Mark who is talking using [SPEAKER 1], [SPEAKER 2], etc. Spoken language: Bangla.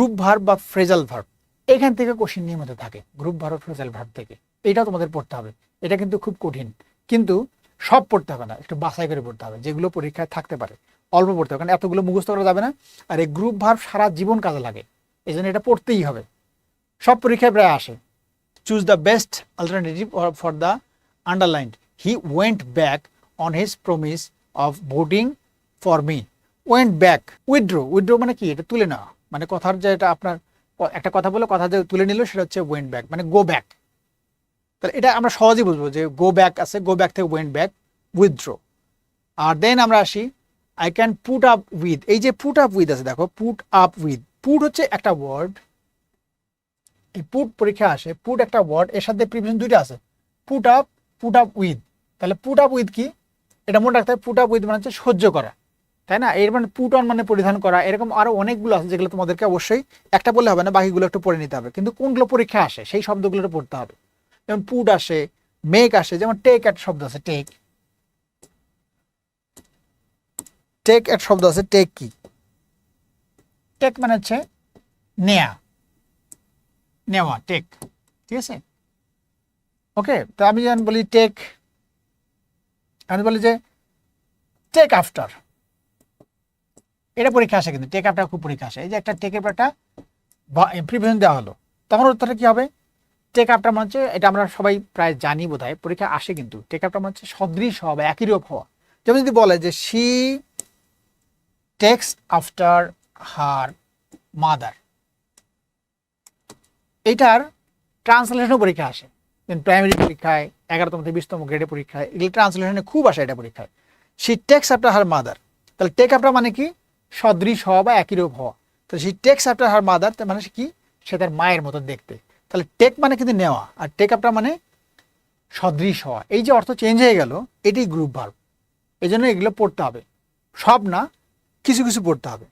[SPEAKER 1] গ্রুপ ভার্ব বা ফ্রেজাল ভার্ব এখান থেকে কোশ্চিন নিয়মিত থাকে গ্রুপ ভার্ব ফ্রেজাল ভার্ব থেকে। এটাও তোমাদের পড়তে হবে। এটা কিন্তু খুব কঠিন। কিন্তু সব পড়তে হবে না, একটু বাছাই করে পড়তে হবে, যেগুলো পরীক্ষায় থাকতে পারে। অল্প পড়তে হবে, কারণ এতগুলো মুখস্থ করা যাবে না। আর এই গ্রুপ ভার্ব সারা জীবন কাজে লাগে এই জন্য এটা পড়তেই হবে। সব পরীক্ষায় প্রায় আসে। Choose the best alternative for the underlined he went back on his promise of voting for me went back withdraw withdraw মানে কি? এটা তুলে নেওয়া মানে কথার যে এটা আপনার একটা কথা বলে কথা যে তুলে নিল সেটা হচ্ছে ওয়েন্ট ব্যাক মানে গো ব্যাক তাহলে এটা আমরা সহজেই বুঝব যে গো ব্যাক আছে গো ব্যাক থেকে ওয়েন্ট ব্যাক উইথড্রো আর দেন আমরা আসি I can put up with এই যে পুট আপ উইথ আছে, দেখো পুট আপ উইথ পুট হচ্ছে একটা ওয়ার্ড এই পুট পরীক্ষা আসে পুট একটা ওয়ার্ড এর সাথে প্রিভিশন দুইটা আছে put up put up with তাহলে পুট আপ উইথ কি? এটা মনে রাখতে হবে পুট আপ উইথ মানে হচ্ছে সহ্য করা। তাই না? এর মানে পুট অন মানে পরিধান করা, এরকম আরও অনেকগুলো আছে যেগুলো তোমাদেরকে অবশ্যই একটা বললে হবে না, বাকিগুলো একটু পড়ে নিতে হবে। কিন্তু কোনগুলো পরীক্ষা আসে, সেই শব্দগুলো পড়তে হবে। যেমন পুট আসে মেক আসে, যেমন টেক একটা শব্দ আছে টেক টেক এক শব্দ আছে টেক কি? টেক মানে হচ্ছে নেয়া। নেওয়া টেক ঠিক আছে? ওকে তো আমি যেমন বলি টেক আমি বলি যে টেক আফটার এটা পরীক্ষা আসে কিন্তু টেক আফটার খুব পরীক্ষা আসে। এই যে একটা টেকের পর একটা প্রিভিশন দেওয়া হলো, তখন উত্তরটা কী হবে? টেক আফটার মানে হচ্ছে, এটা আমরা সবাই প্রায় জানি বোধ হয় পরীক্ষা আসে কিন্তু টেক আফটার মানে হচ্ছে সদৃশ হওয়া বা একই রূপ হওয়া। যেমন যদি বলে যে she takes after her mother এটার ট্রান্সলেশনও পরীক্ষা আসে। প্রাইমারি পরীক্ষায়, এগারোতম থেকে বিশতম গ্রেডে পরীক্ষায়, এগুলো ট্রান্সলেশনে খুব আসে এটা পরীক্ষায়। She takes after her mother তাহলে টেক আফটার মানে কি? সদৃশ হওয়া বা একই রূপ হওয়া। তাহলে সেই টেক্স আফটার হার মাদার তার মানে কি? সে তার মায়ের মতো দেখতে। তাহলে টেক মানে কিন্তু নেওয়া, আর টেক আফটার মানে সদৃশ হওয়া। এই যে অর্থ চেঞ্জ হয়ে গেল, এটাই গ্রুপ ভার্ব এই জন্য এগুলো পড়তে হবে। সব না, কিছু কিছু পড়তে হবে।